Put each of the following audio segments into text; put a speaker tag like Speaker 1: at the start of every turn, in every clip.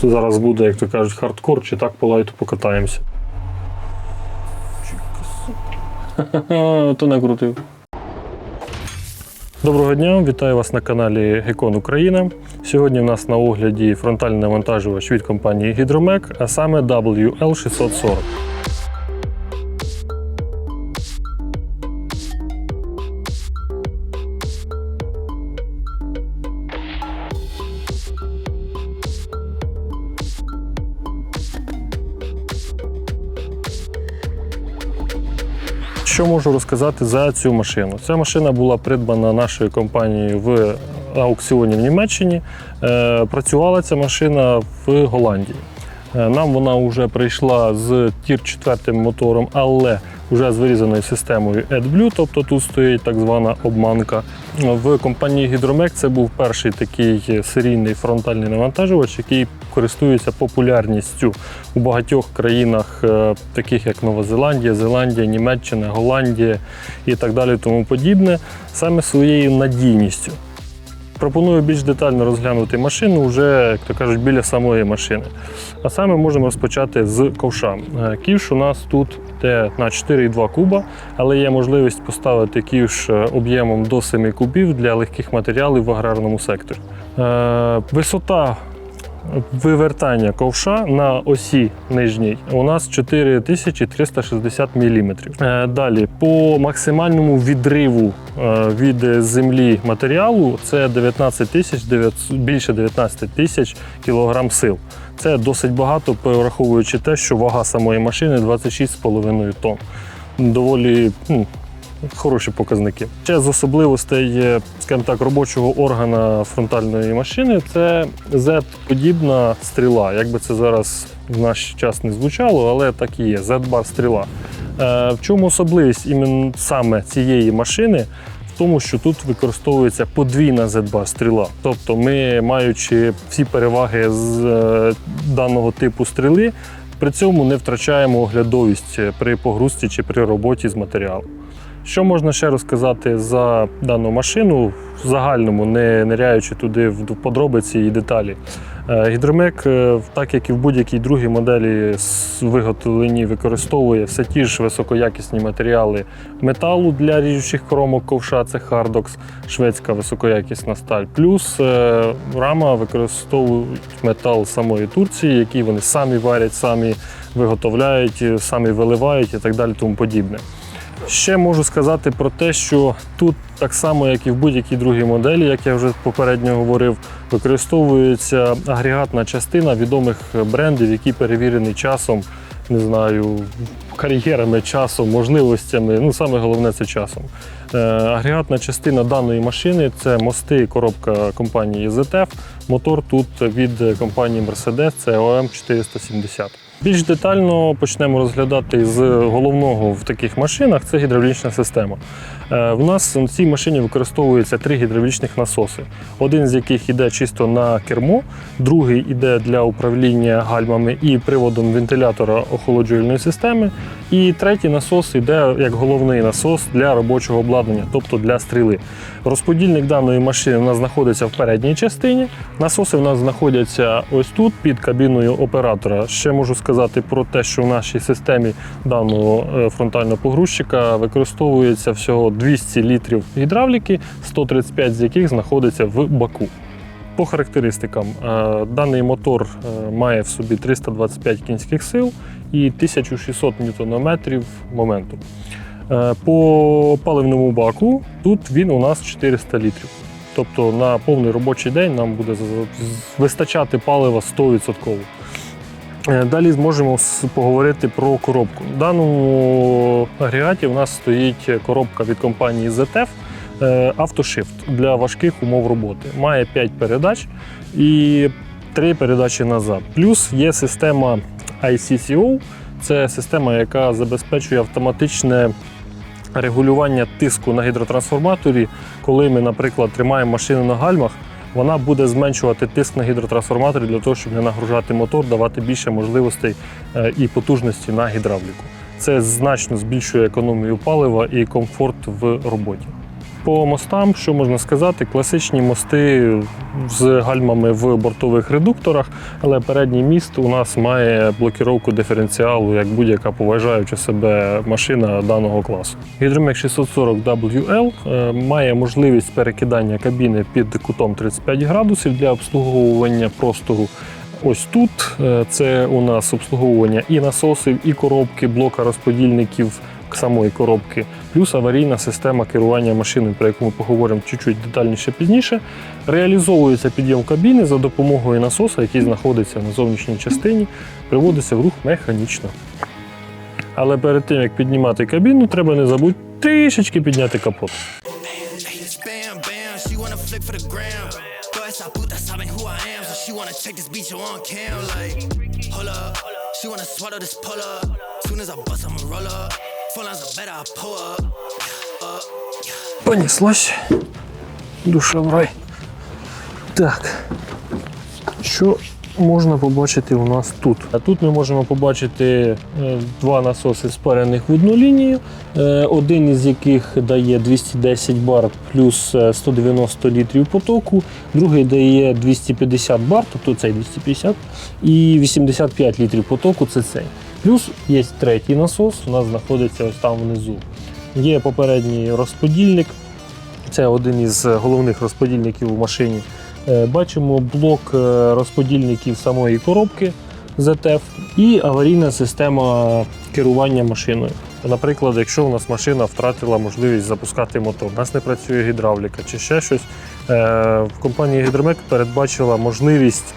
Speaker 1: Це зараз буде, як то кажуть, хардкор, чи так по лайту покатаємося. То накрутив. Доброго дня, вітаю вас на каналі Гекон Україна. Сьогодні в нас на огляді фронтальний навантажувач від компанії Hydromec, а саме WL640. Можу розказати за цю машину? Ця машина була придбана нашою компанією в аукціоні в Німеччині. Е, Працювала ця машина в Голландії. Е, Нам вона вже прийшла з тір 4 мотором, але вже з вирізаною системою AdBlue, тобто тут стоїть так звана обманка. В компанії Hydromec це був перший такий серійний фронтальний навантажувач, який користується популярністю у багатьох країнах, е, таких як Нова Зеландія, Зеландія, Німеччина, Голландія і так далі, тому подібне, саме своєю надійністю. Пропоную більш детально розглянути машину вже, як то кажуть, біля самої машини. А саме можемо розпочати з ковша. Е, Ківш у нас тут на 4,2 куба, але є можливість поставити ківш е, об'ємом до 7 кубів для легких матеріалів в аграрному секторі. Е, Висота вивертання ковша на осі нижній у нас 4360 мм. Далі, по максимальному відриву е, від землі матеріалу це 19 тисяч більше 19 тисяч кілограм сил. Це досить багато, враховуючи те, що вага самої машини 26,5 тонн. Доволі ну, хороші показники. Ще з особливостей, е, скажімо так, робочого органа фронтальної машини це Z-подібна стріла. Як би це зараз в наш час не звучало, але так і є. Z-бар стріла. Е, В чому особливість іменно саме цієї машини? Тому, що тут використовується подвійна Z-бар стріла. Тобто, ми, маючи всі переваги з е, даного типу стріли, при цьому не втрачаємо оглядовість при погрузці чи при роботі з матеріалом. Що можна ще розказати за дану машину, в загальному, не ниряючи туди в подробиці і деталі. Е, Гідромек, е, так як і в будь-якій другій моделі виготовлені, використовує все ті ж високоякісні матеріали металу для ріжучих кромок ковша, це Hardox, шведська високоякісна сталь. Плюс е, рама використовують метал самої Турції, який вони самі варять, самі виготовляють, самі виливають і так далі, тому подібне. Ще можу сказати про те, що тут так само, як і в будь-якій другій моделі, як я вже попередньо говорив, використовується агрегатна частина відомих брендів, які перевірені часом, не знаю, кар'єрами, часом, можливостями. Ну, саме головне це часом. Е, агрегатна частина даної машини це мости коробка компанії ZF. Мотор тут від компанії Mercedes, це OM 470. Більш детально почнемо розглядати з головного в таких машинах це гідравлічна система. Е, В нас в цій машині використовується три гідравлічних насоси. Один з яких йде чисто на кермо, другий йде для управління гальмами і приводом вентилятора охолоджувальної системи. І третій насос йде як головний насос для робочого обладнання, тобто для стріли. Розподільник даної машини у нас знаходиться в передній частині. Насоси у нас знаходяться ось тут під кабіною оператора. Ще можу сказати про те, що в нашій системі даного е, фронтального погрузчика використовується всього 200 літрів гідравліки, 135 з яких знаходиться в баку. По характеристикам, е, даний мотор е, має в собі 325 кінських сил і 1600 ньютонометрів моменту. Е, По паливному баку тут він у нас 400 літрів. Тобто на повний робочий день нам буде вистачати палива 100%. Е, Далі зможемо поговорити про коробку. В даному агрегаті у нас стоїть коробка від компанії ZF е, AutoShift для важких умов роботи. Має 5 передач і 3 передачі назад. Плюс є система ICCO, це система, яка забезпечує автоматичне регулювання тиску на гідротрансформаторі, коли ми, наприклад, тримаємо машину на гальмах. Вона буде зменшувати тиск на гідротрансформаторі для того, щоб не нагружати мотор, давати більше можливостей е, і потужності на гідравліку. Це значно збільшує економію палива і комфорт в роботі. По мостам, що можна сказати, класичні мости з гальмами в бортових редукторах, але передній міст у нас має блокіровку диференціалу як будь-яка поважаюча себе машина даного класу. Гідромек 640 WL е, має можливість перекидання кабіни під кутом 35 градусів для обслуговування простору. Ось тут е, це у нас обслуговування і насосів, і коробки, блока розподільників самої коробки, плюс аварійна система керування машиною, про яку ми поговоримо чуть-чуть детальніше пізніше. Реалізовується підйом кабіни за допомогою насоса, який знаходиться на зовнішній частині, приводиться в рух механічно. Але перед тим як піднімати кабіну, треба не забудь трішечки підняти капот.
Speaker 2: She wanna swallow this pull. Soon as I bust, I'ma roll up.
Speaker 1: Понеслась. Душа в рай. Так. Що можна побачити у нас тут? А тут ми можемо побачити е, два насоси спарених в одну лінію, е, один із яких дає 210 бар плюс е, 190 літрів потоку, другий дає 250 бар, тобто цей 250, і 85 літрів потоку це цей. Плюс є третій насос, у нас знаходиться ось там внизу. Є попередній розподільник, це один із головних розподільників у машині. Е, Бачимо блок е, розподільників самої коробки ZF і аварійна система керування машиною. Наприклад, якщо у нас машина втратила можливість запускати мотор, у нас не працює гідравліка чи ще щось, е, в компанії Гідромек передбачила можливість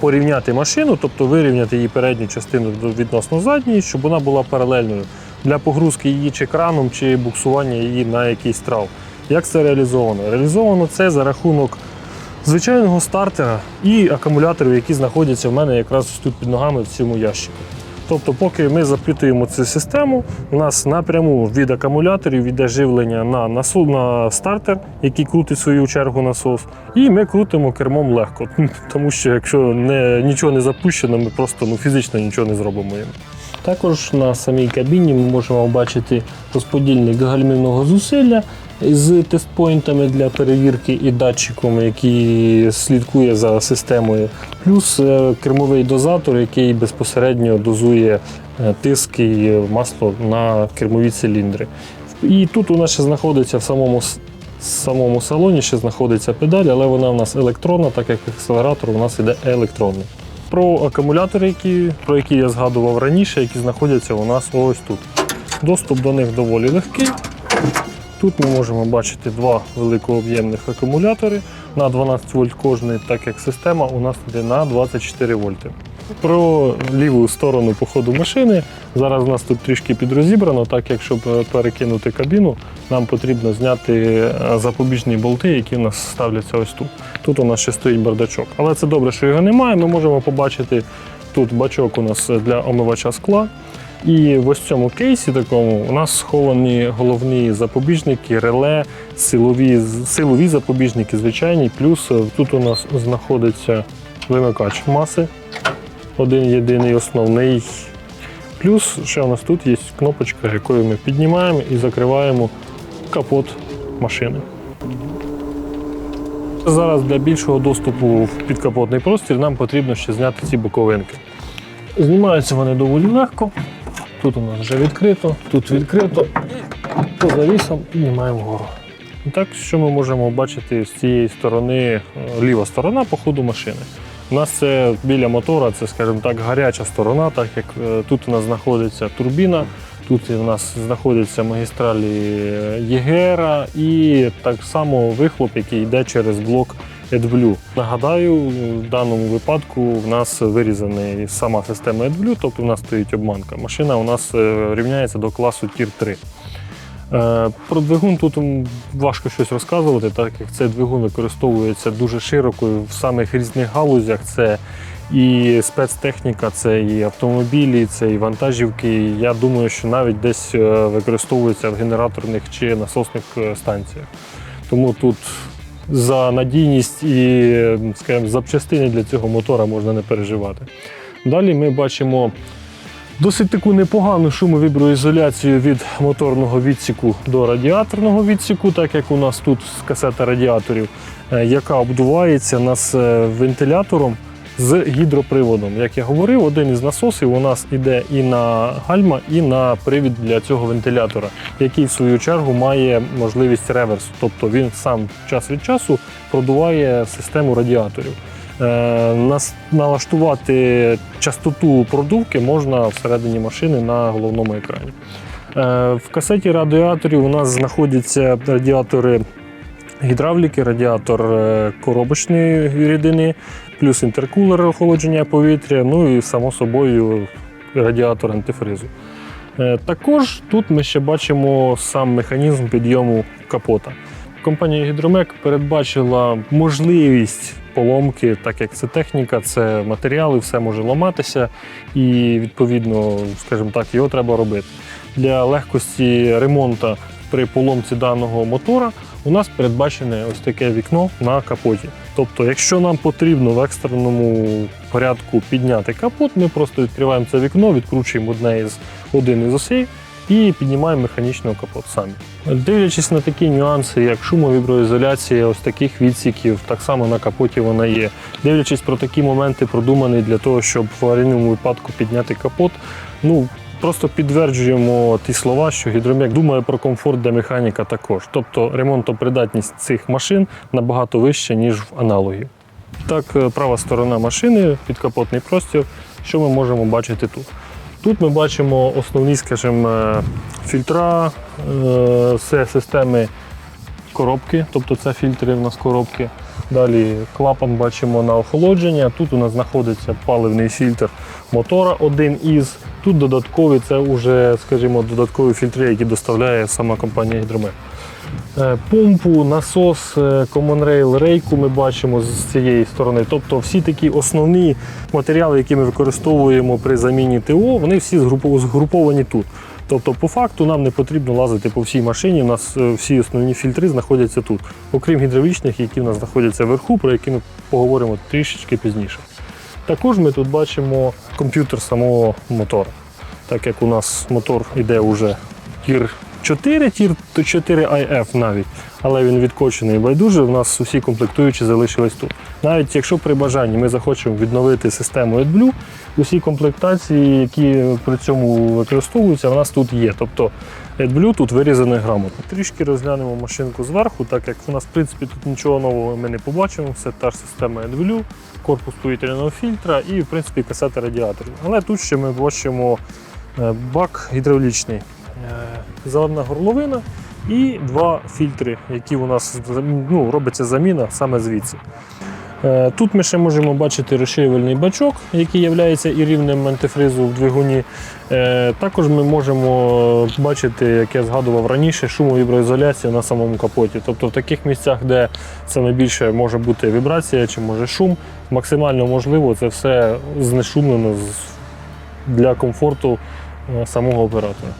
Speaker 1: порівняти машину, тобто вирівняти її передню частину відносно задньої, щоб вона була паралельною для погрузки її чи краном, чи буксування її на якийсь трав. Як це реалізовано? Реалізовано це за рахунок звичайного стартера і акумуляторів, які знаходяться в мене якраз тут під ногами в цьому ящику. Тобто, поки ми запитуємо цю систему, у нас напряму від акумуляторів йде живлення на, насу- на стартер, який крутить свою чергу насос, і ми крутимо кермом легко. Тому що якщо не, нічого не запущено, ми просто ну, фізично нічого не зробимо їм. Також на самій кабіні ми можемо бачити розподільник гальмівного зусилля з тестпойнтами для перевірки і датчиком, який слідкує за системою, плюс е, кермовий дозатор, який безпосередньо дозує е, тиск і масло на кермові циліндри. І тут у нас ще знаходиться в самому самому салоні ще знаходиться педаль, але вона у нас електронна, так як акселератор у нас іде електронний. Про акумулятори, які, про які я згадував раніше, які знаходяться у нас ось тут. Доступ до них доволі легкий. Тут ми можемо бачити два великооб'ємних акумулятори на 12 вольт кожний, так як система у нас йде на 24 вольти. Про ліву сторону по ходу машини. Зараз у нас тут трішки підрозібрано, так як щоб перекинути кабіну, нам потрібно зняти е, запобіжні болти, які у нас ставляться ось тут. Тут у нас ще стоїть бардачок. Але це добре, що його немає. Ми можемо побачити тут бачок у нас для омивача скла. І в ось цьому кейсі такому у нас сховані головні запобіжники, реле, силові, силові запобіжники, звичайні. Плюс тут у нас знаходиться вимикач маси, один єдиний основний. Плюс ще у нас тут є кнопочка, якою ми піднімаємо і закриваємо капот машини. Зараз для більшого доступу в підкапотний простір нам потрібно ще зняти ці боковинки. Знімаються вони доволі легко. Тут у нас вже відкрито, тут відкрито. По завісам піднімаємо вгору. Так, що ми можемо бачити з цієї сторони, е, ліва сторона по ходу машини. У нас це біля мотора, це, скажімо так, гаряча сторона, так як е, тут у нас знаходиться турбіна, тут у нас знаходяться магістралі е, ЄГР і так само вихлоп, який йде через блок AdBlue. Нагадаю, в даному випадку в нас вирізана сама система AdBlue, тобто в нас стоїть обманка. Машина у нас е, рівняється до класу Tier 3. Е, Про двигун тут важко щось розказувати, так як цей двигун використовується дуже широко в самих різних галузях. Це і спецтехніка, це і автомобілі, це і вантажівки. Я думаю, що навіть десь е, використовується в генераторних чи насосних е, станціях. Тому тут за надійність і скажімо, запчастини для цього мотора можна не переживати. Далі ми бачимо Досить таку непогану шумовіброізоляцію від моторного відсіку до радіаторного відсіку, так як у нас тут касета радіаторів, е, яка обдувається нас е, вентилятором з гідроприводом. Як я говорив, один із насосів у нас іде і на гальма, і на привід для цього вентилятора, який в свою чергу має можливість реверсу. Тобто він сам час від часу продуває систему радіаторів. Е, Налаштувати частоту продувки можна всередині машини на головному екрані. Е, В касеті радіаторів у нас знаходяться радіатори гідравліки, радіатор е, коробочної рідини, плюс інтеркулер охолодження повітря, ну і само собою радіатор антифризу. Також тут ми ще бачимо сам механізм підйому капота. Компанія Гідромек передбачила можливість поломки, так як це техніка, це матеріали, все може ламатися, і відповідно, скажімо так, його треба робити. Для легкості ремонту при поломці даного мотора у нас передбачене ось таке вікно на капоті. Тобто, якщо нам потрібно в екстреному порядку підняти капот, ми просто відкриваємо це вікно, відкручуємо одне із один із осей і піднімаємо механічно капот самі. Дивлячись на такі нюанси, як шумовіброізоляція, ось таких відсіків, так само на капоті вона є. Дивлячись про такі моменти, продумані для того, щоб в аварійному випадку підняти капот. Ну просто підтверджуємо ті слова, що гідромек думає про комфорт для механіка також. Тобто ремонтопридатність цих машин набагато вища, ніж в аналогів. Так, е, права сторона машини, підкапотний простір. Що ми можемо бачити тут? Тут ми бачимо основні, скажімо, фільтра, е, системи коробки, тобто це фільтри в нас коробки. Далі клапан бачимо на охолодження. Тут у нас знаходиться паливний фільтр мотора, один із. Тут додаткові, це вже, скажімо, додаткові фільтри, які доставляє сама компанія Гідромет. Е, Помпу, насос, е, Common Rail, рейку ми бачимо з цієї сторони. Тобто всі такі основні матеріали, які ми використовуємо при заміні ТО, вони всі згруповані тут. Тобто, по факту нам не потрібно лазити по всій машині. У нас е, всі основні фільтри знаходяться тут, окрім гідравлічних, які в нас знаходяться вверху, про які ми поговоримо трішечки пізніше. Також ми тут бачимо комп'ютер самого мотора. Так як у нас мотор іде вже тір 4, тір 4 IF навіть, але він відкочений байдуже, у нас усі комплектуючі залишились тут. Навіть якщо при бажанні ми захочемо відновити систему AdBlue, усі комплектації, які при цьому використовуються, у нас тут є. Тобто AdBlue тут вирізаний грамотно. Трішки розглянемо машинку зверху, так як у нас в принципі тут нічого нового ми не побачимо. Це та ж система AdBlue, корпус повітряного фільтра і в принципі касета радіаторів. Але тут ще ми бачимо е, бак гідравлічний, заливна горловина і два фільтри, які у нас ну, робиться заміна саме звідси. Е, Тут ми ще можемо бачити розширювальний бачок, який є і рівнем антифризу в двигуні. Е, Також ми можемо бачити, як я згадував раніше, шумовіброізоляцію на самому капоті. Тобто в таких місцях, де саме більше може бути вібрація чи може шум, максимально можливо це все знешумлено для комфорту е, самого оператора.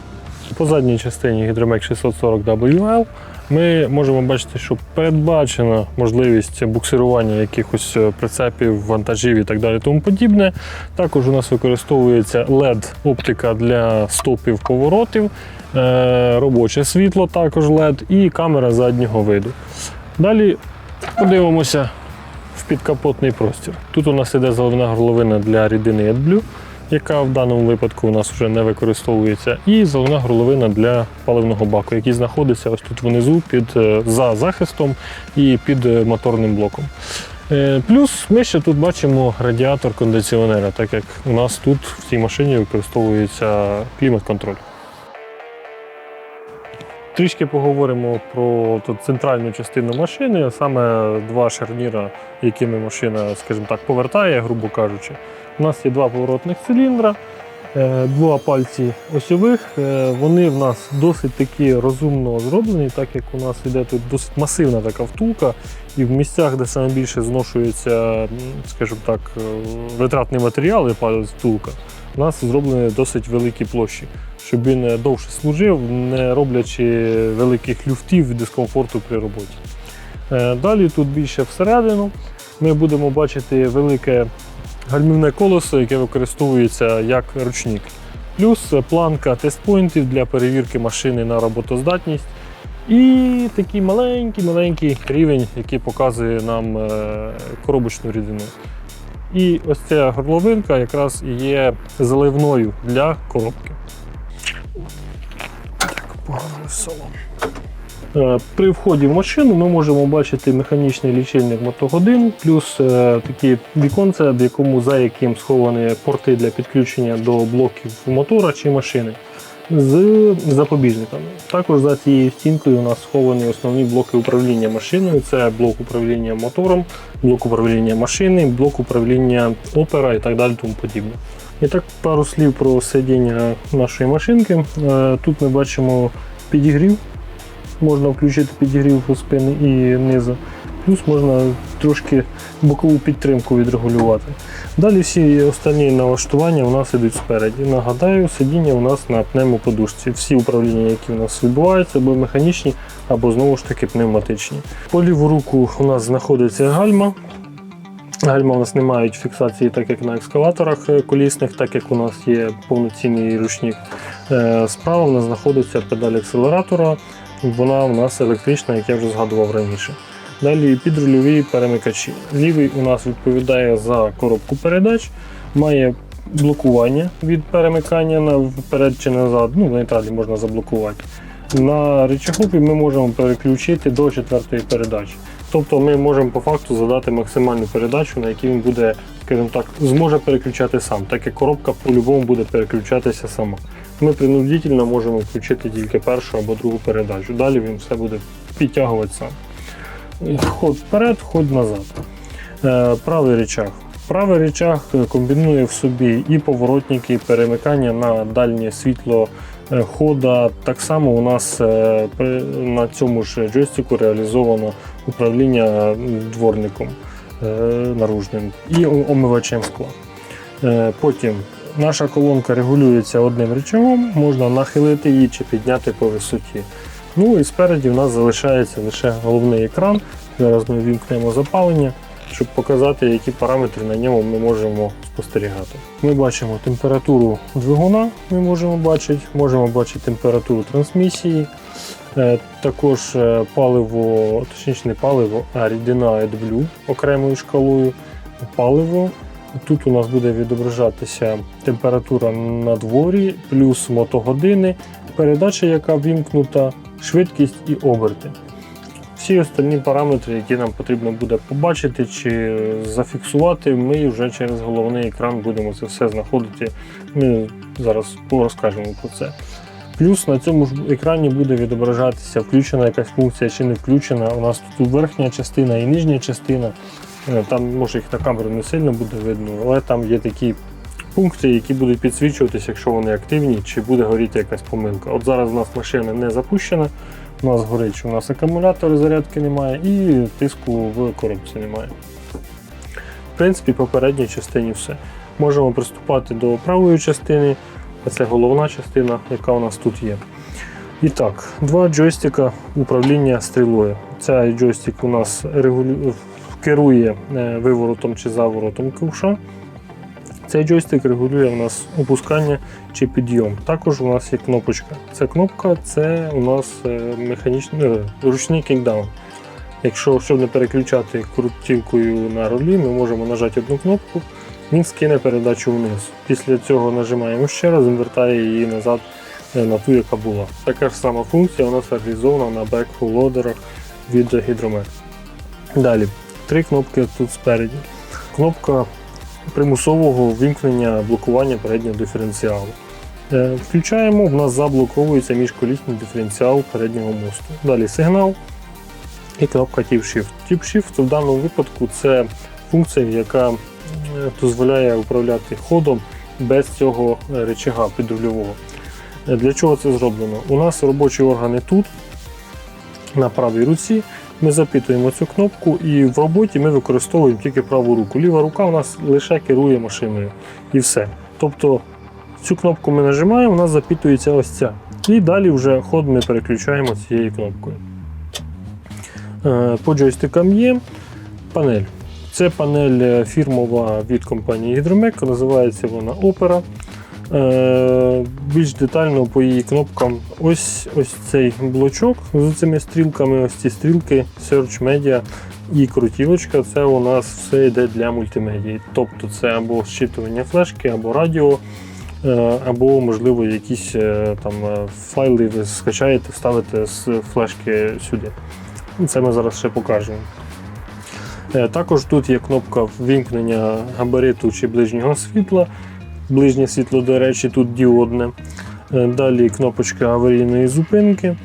Speaker 1: По задній частині Hydromek 640 WL ми можемо бачити, що передбачена можливість буксирування якихось е, прицепів, вантажів і так далі. Тому подібне. Також у нас використовується LED-оптика для стопів поворотів, е, робоче світло, також LED і камера заднього виду. Далі подивимося в підкапотний простір. Тут у нас іде заливна горловина для рідини AdBlue, яка в даному випадку у нас вже не використовується, і заливна горловина для паливного баку, який знаходиться ось тут внизу під, е, за захистом і під е, моторним блоком. Е, Плюс ми ще тут бачимо радіатор кондиціонера, так як у нас тут в цій машині використовується клімат-контроль. Трішки поговоримо про тут центральну частину машини, саме два шарніра, якими машина, скажімо так, повертає, грубо кажучи. У нас є два поворотних циліндра, е, два пальці осьових. Е, Вони в нас досить такі розумно зроблені, так як у нас іде тут досить масивна така втулка, і в місцях, де саме більше зношується, скажімо так, е, витратний матеріал і падає втулка, у нас зроблені досить великі площі, щоб він довше служив, не роблячи великих люфтів і дискомфорту при роботі. Далі тут більше всередину ми будемо бачити велике гальмівне колесо, яке використовується як ручник. плюс планка тестпоінтів для перевірки машини на роботоздатність. І такий маленький-маленький рівень, який показує нам е, коробочну рідину. І ось ця горловинка якраз є заливною для коробки. Так, погано салон. Е, При вході в машину ми можемо бачити механічний лічильник мотогодин, плюс е, такі віконце, в якому за яким сховані порти для підключення до блоків мотора чи машини з запобіжниками. Також за цією стінкою у нас сховані основні блоки управління машиною. Це блок управління мотором, блок управління машини, блок управління опера і так далі тому подібне. І так пару слів про сидіння нашої машинки. Е, Тут ми бачимо підігрів. Можна включити підігрів спини і низу. Плюс можна трошки бокову підтримку відрегулювати. Далі всі останні налаштування у нас йдуть спереді. Нагадаю, сидіння у нас на пневмоподушці. Всі управління, які у нас відбуваються, або механічні, або знову ж таки пневматичні. По ліву руку у нас знаходиться гальма. Гальма у нас не мають фіксації, так як на екскаваторах е, колісних, так як у нас є повноцінний ручник. Е, Справа у нас знаходиться педаль акселератора. Вона у нас електрична, як я вже згадував раніше. Далі підрульові перемикачі. Лівий у нас відповідає за коробку передач, має блокування від перемикання на вперед чи назад. Ну, в нейтралі можна заблокувати. На речагупі ми можемо переключити до четвертої передачі. Тобто ми можемо по факту задати максимальну передачу, на якій він буде, скажімо так, зможе переключати сам, так як коробка по-любому буде переключатися сама. Ми принудительно можемо включити тільки першу або другу передачу. Далі він все буде підтягувати сам. Ход вперед, ход назад. Е, Правий речах. Правий речах комбінує в собі і поворотники, і перемикання на дальнє світло е, хода. Так само у нас е, на цьому ж джойстику реалізовано управління дворником наружним і омивачем скла. Потім наша колонка регулюється одним рычагом, можна нахилити її чи підняти по висоті. Ну і спереді в нас залишається лише головний екран. Зараз ми вімкнемо запалення, щоб показати, які параметри на ньому ми можемо спостерігати. Ми бачимо температуру двигуна, ми можемо бачити, можемо бачити температуру трансмісії, Е, також е, паливо, точніше не паливо, а рідина AdBlue окремою шкалою. Паливо. Тут у нас буде відображатися температура на дворі, плюс мотогодини, передача, яка вімкнута, швидкість і оберти. Всі остальні параметри, які нам потрібно буде побачити чи зафіксувати, ми вже через головний екран будемо це все знаходити. Ми зараз розкажемо про це. Плюс на цьому ж екрані буде відображатися, включена якась функція чи не включена. У нас тут верхня частина і нижня частина. Е, Там може їх на камеру не сильно буде видно, але там є такі пункти, які будуть підсвічуватися, якщо вони активні, чи буде горіти якась помилка. От зараз у нас машина не запущена, у нас горить, у нас акумулятори зарядки немає і тиску в коробці немає. В принципі, по передній частині все. Можемо приступати до правої частини, а це головна частина, яка у нас тут є. І так, два джойстика управління стрілою. Цей джойстик у нас регулю... керує е, виворотом чи заворотом ковша. Цей джойстик регулює у нас опускання чи підйом. Також у нас є кнопочка. Ця кнопка це у нас е, механічний е, ручний кікдаун. Якщо щоб не переключати крутівкою на рулі, ми можемо нажати одну кнопку, він скине передачу вниз. Після цього нажимаємо ще раз, він вертає її назад на ту, яка була. Така ж сама функція у нас реалізована на бекфул-лодерах від Hydromet. Далі, три кнопки тут спереді. Кнопка примусового вимкнення блокування переднього диференціалу. Е, Включаємо, в нас заблоковується міжколісний диференціал переднього мосту. Далі сигнал і кнопка Tip Shift. Tip Shift в даному випадку це функція, яка е, дозволяє управляти ходом без цього е, рычага підрульового. Для чого це зроблено? У нас робочі органи тут, на правій руці. Ми запитуємо цю кнопку і в роботі ми використовуємо тільки праву руку. Ліва рука у нас лише керує машиною і все. Тобто цю кнопку ми нажимаємо, у нас запитується ось ця. І далі вже ход ми переключаємо цією кнопкою. Е, По джойстикам є панель. Це панель е, фірмова від компанії Hydromec, називається вона Opera. Е, більш детально по її кнопкам. Ось ось цей блочок з цими стрілками, ось ці стрілки, Search Media і крутілочка. Це у нас все йде для мультимедії. Тобто це або зчитування флешки, або радіо, е, або, можливо, якісь е, там файли ви скачаєте, вставите з флешки сюди. Це ми зараз ще покажемо. Також тут є кнопка вимкнення габариту чи ближнього світла. Ближнє світло, до речі, тут діодне. Е, Далі кнопочка аварійної зупинки.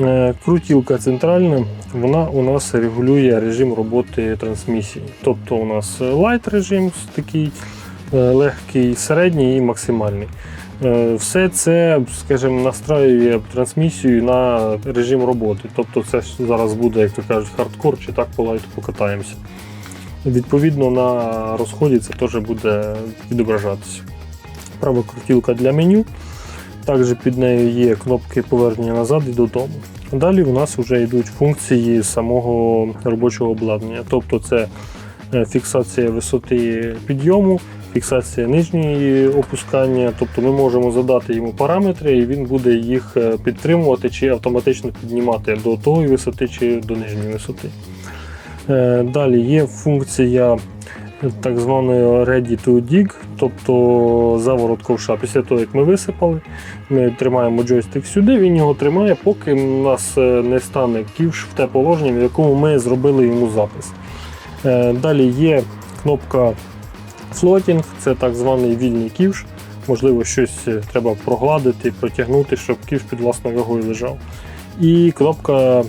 Speaker 1: Е, Крутілка центральна, вона у нас регулює режим роботи трансмісії. Тобто у нас лайт режим такий е, легкий, середній і максимальний. Все це, скажімо, настраює трансмісію на режим роботи. Тобто це зараз буде, як то кажуть, хардкор чи так по лайту покатаємося. Відповідно, на розході це теж буде відображатися. Права крутілка для меню. Також під нею є кнопки повернення назад і додому. Далі у нас вже йдуть функції самого робочого обладнання. Тобто це е, фіксація висоти підйому, фіксація нижньої опускання. Тобто ми можемо задати йому параметри, і він буде їх е, підтримувати чи автоматично піднімати до тої висоти чи до нижньої висоти. Е, Далі є функція так званої ready to dig, тобто заворот ковша. Після того, як ми висипали, ми тримаємо джойстик сюди, він його тримає, поки у нас е, не стане ківш в те положення, в якому ми зробили йому запис. Е, Далі є кнопка floating, це так званий вільний ківш. Можливо, щось е, треба прогладити, протягнути, щоб ківш під власною вагою лежав. І кнопка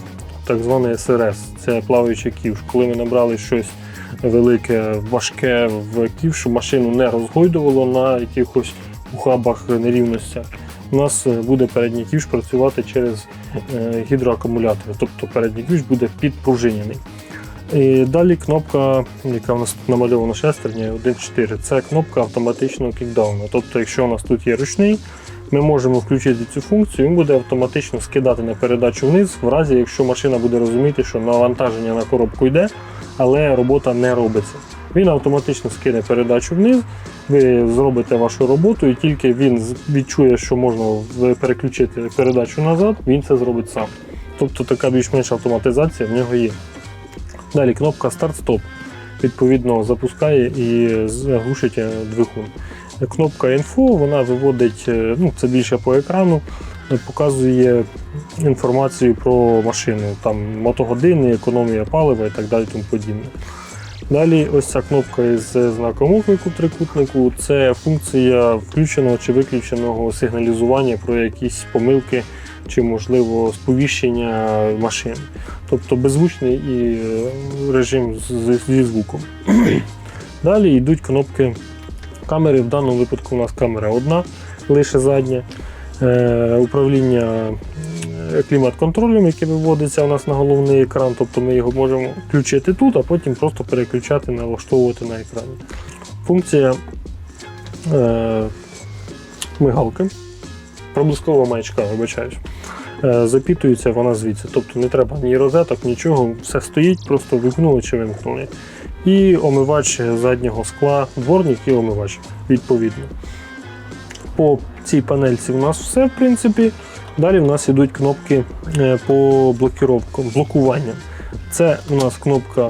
Speaker 1: так званий СРС, це плаваючий ківш. Коли ми набрали щось велике, важке в ківш, щоб машину не розгойдувало на якихось ухабах нерівностях. У нас е, буде передній ківш працювати через е, гідроакумулятори, тобто передній ківш буде підпружинений. І далі кнопка, яка у нас намальована шестерня 1.4, це кнопка автоматичного кікдауну. Тобто, якщо у нас тут є ручний, ми можемо включити цю функцію, він буде автоматично скидати на передачу вниз, в разі якщо машина буде розуміти, що навантаження на коробку йде, але робота не робиться. Він автоматично скине передачу вниз, ви зробите вашу роботу, і тільки він відчує, що можна переключити передачу назад, він це зробить сам. Тобто така більш-менш автоматизація в нього є. Далі кнопка старт-стоп. Відповідно, запускає і заглушить е, двигун. Кнопка Info вона виводить, е, ну це більше по екрану, показує інформацію про машину, там мотогодини, економія палива і так далі. Тому подібне. Далі ось ця кнопка із знаком оклику трикутнику це функція включеного чи виключеного сигналізування про якісь помилки чи, можливо, сповіщення машин. Тобто беззвучний і е, режим зі звуком. Далі йдуть кнопки камери. В даному випадку у нас камера одна, лише задня. Е, управління е, клімат-контролем, яке виводиться у нас на головний екран, тобто ми його можемо включити тут, а потім просто переключати, налаштовувати на екрані. Функція е, мигалки, проблискова маячка, вибачаюсь. Запітується вона звідси. Тобто не треба ні розеток, нічого, все стоїть, просто вимкнули чи вимкнули. І омивач заднього скла, дворник і омивач відповідно. По цій панельці у нас все, в принципі. Далі в нас йдуть кнопки е, по блокуванням. Це у нас кнопка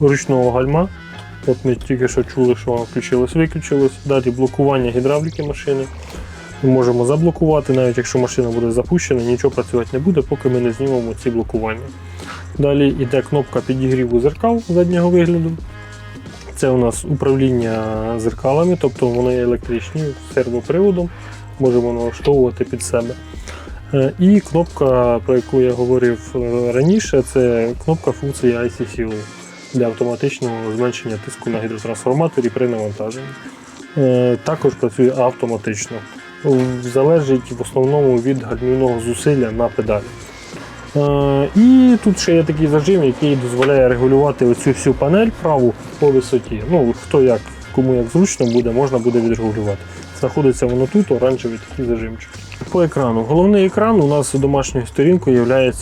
Speaker 1: ручного гальма. От ми тільки що чули, що вона включилась, виключилась. Далі блокування гідравліки машини. Ми можемо заблокувати, навіть якщо машина буде запущена, нічого працювати не буде, поки ми не знімемо ці блокування. Далі йде кнопка підігріву зеркал заднього вигляду. Це у нас управління зеркалами, тобто вони електричні з сервоприводом, можемо налаштовувати під себе. Е, І кнопка, про яку я говорив е, раніше, це кнопка функції ICCO для автоматичного зменшення тиску на гідротрансформаторі при навантаженні. Е, Також працює автоматично. Залежить в основному від гальмівного зусилля на педалі. І тут ще є такий зажим, який дозволяє регулювати оцю всю панель праву по висоті. Ну, хто як, кому як зручно буде, можна буде відрегулювати. Знаходиться воно тут, оранжевий такий зажимчик. По екрану. Головний екран у нас домашньою сторінкою є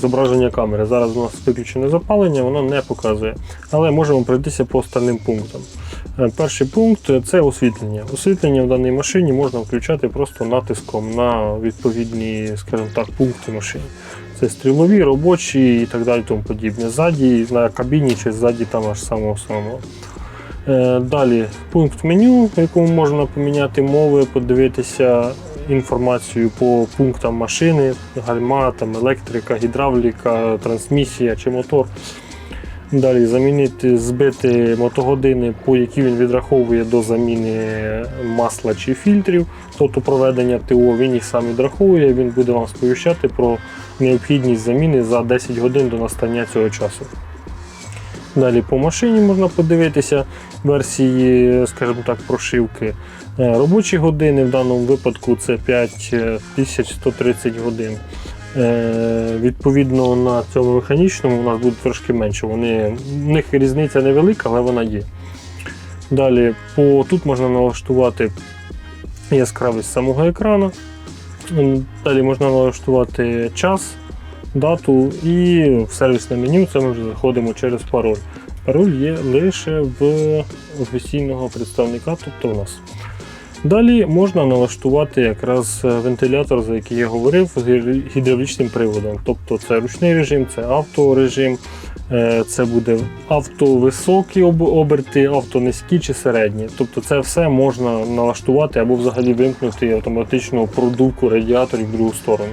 Speaker 1: зображення камери. Зараз у нас виключене запалення, воно не показує. Але можемо пройтися по остальним пунктам. Е, Перший пункт це освітлення. Освітлення в даній машині можна включати просто натиском на відповідні, скажімо так, пункти машини. Це стрілові, робочі і так далі, тому подібне. Ззаді на кабіні чи ззаді там аж самого основного. Е, Далі пункт меню, в якому можна поміняти мови, подивитися інформацію по пунктам машини, гальма, там, електрика, гідравліка, трансмісія чи мотор. Далі замінити, збити мотогодини, по які він відраховує до заміни масла чи фільтрів, тобто проведення ТО, він їх сам відраховує, він буде вам сповіщати про необхідність заміни за 10 годин до настання цього часу. Далі по машині можна подивитися версії, скажімо так, прошивки. Е, Робочі години в даному випадку це 5130 годин. Е, Відповідно на цьому механічному у нас буде трошки менше. Вони, в них різниця невелика, але вона є. Далі по, тут можна налаштувати яскравість самого екрану. Далі можна налаштувати час, дату і в сервісне меню це ми вже заходимо через пароль. Пароль є лише в офіційного представника, тобто в нас. Далі можна налаштувати якраз е, вентилятор, за який я говорив, з гідравлічним приводом. Тобто це ручний режим, це авторежим, е, це буде автовисокі об- оберти, автонизькі чи середні. Тобто це все можна налаштувати або взагалі вимкнути автоматичну продувку радіаторів в другу сторону.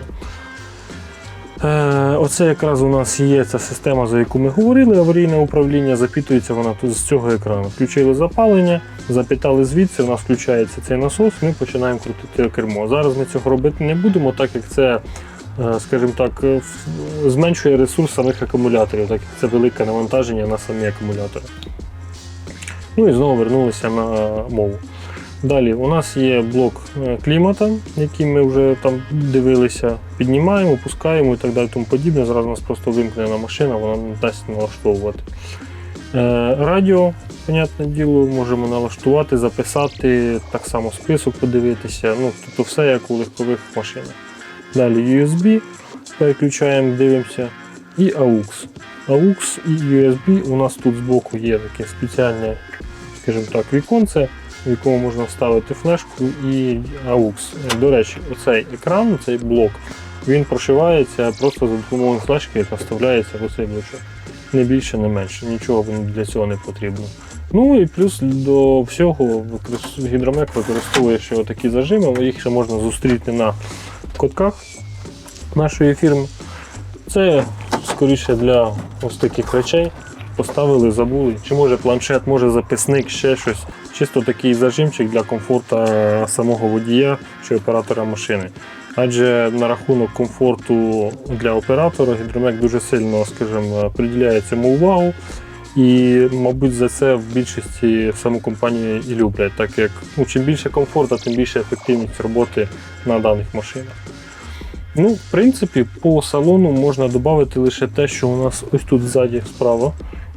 Speaker 1: Е, Оце якраз у нас є ця система, за яку ми говорили, аварійне управління, запитується вона з цього екрану. Включили запалення, запитали звідси, у нас включається цей насос, ми починаємо крутити кермо. Зараз ми цього робити не будемо, так як це, е, скажімо так, е, зменшує ресурс самих акумуляторів, так як це велике навантаження на самі акумулятори. Ну і знову вернулися на мову. Далі у нас є блок е, клімата, який ми вже там дивилися, піднімаємо, опускаємо і так далі. Тому подібне. Зараз у нас просто вимкнена машина, вона не дасть налаштовувати. Е, Радіо, понятне діло, можемо налаштувати, записати, так само список подивитися. Ну, тобто все як у легкових машинах. Далі USB переключаємо, дивимося. І AUX. AUX і USB у нас тут збоку є таке спеціальне, скажімо так, віконце в якому можна вставити флешку і AUX. До речі, оцей екран, цей блок, він прошивається просто за допомогою флешки, яка вставляється в оцей блочок. Не більше, не менше. Нічого для цього не потрібно. Ну і плюс до всього гідромек використовує ще такі зажими, їх ще можна зустріти на котках нашої фірми. Це скоріше для ось таких речей. Поставили, забули. Чи може планшет, може записник, ще щось. Чисто такий зажимчик для комфорту самого водія чи оператора машини. Адже на рахунок комфорту для оператора гідромек дуже сильно, скажімо, приділяє цьому увагу. І, мабуть, за це в більшості саму компанію і люблять, так як ну, чим більше комфорту, тим більше ефективність роботи на даних машинах. Ну, в принципі, по салону можна додати лише те, що у нас ось тут ззаді справа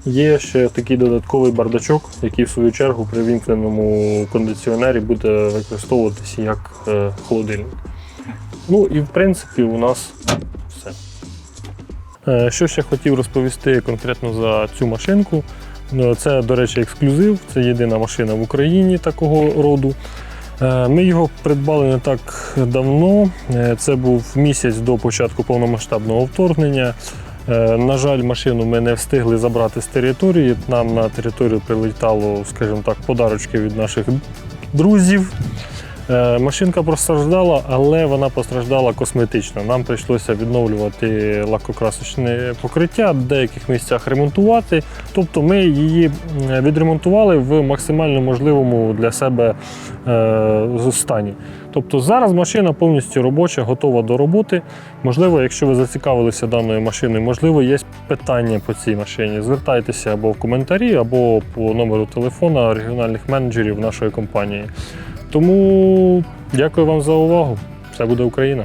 Speaker 1: є ще такий додатковий бардачок, який в свою чергу при вімкненому кондиціонері буде використовуватися як е, холодильник. Ну і в принципі у нас все. Е, Що ще хотів розповісти конкретно за цю машинку. Ну, Це, до речі, ексклюзив, це єдина машина в Україні такого роду. Е, Ми його придбали не так давно. Це був місяць до початку повномасштабного вторгнення. Е, На жаль, машину ми не встигли забрати з території. Нам на територію прилетало, скажімо так, подарочки від наших друзів. Е, Машинка постраждала, але вона постраждала косметично. Нам прийшлося відновлювати лакокрасочне покриття, в деяких місцях ремонтувати. Тобто ми її відремонтували в максимально можливому для себе е, стані. Тобто зараз машина повністю робоча, готова до роботи. Можливо, якщо ви зацікавилися даною машиною, можливо, є питання по цій машині. Звертайтеся або в коментарі, або по номеру телефона регіональних менеджерів нашої компанії. Тому дякую вам за увагу. Все буде Україна!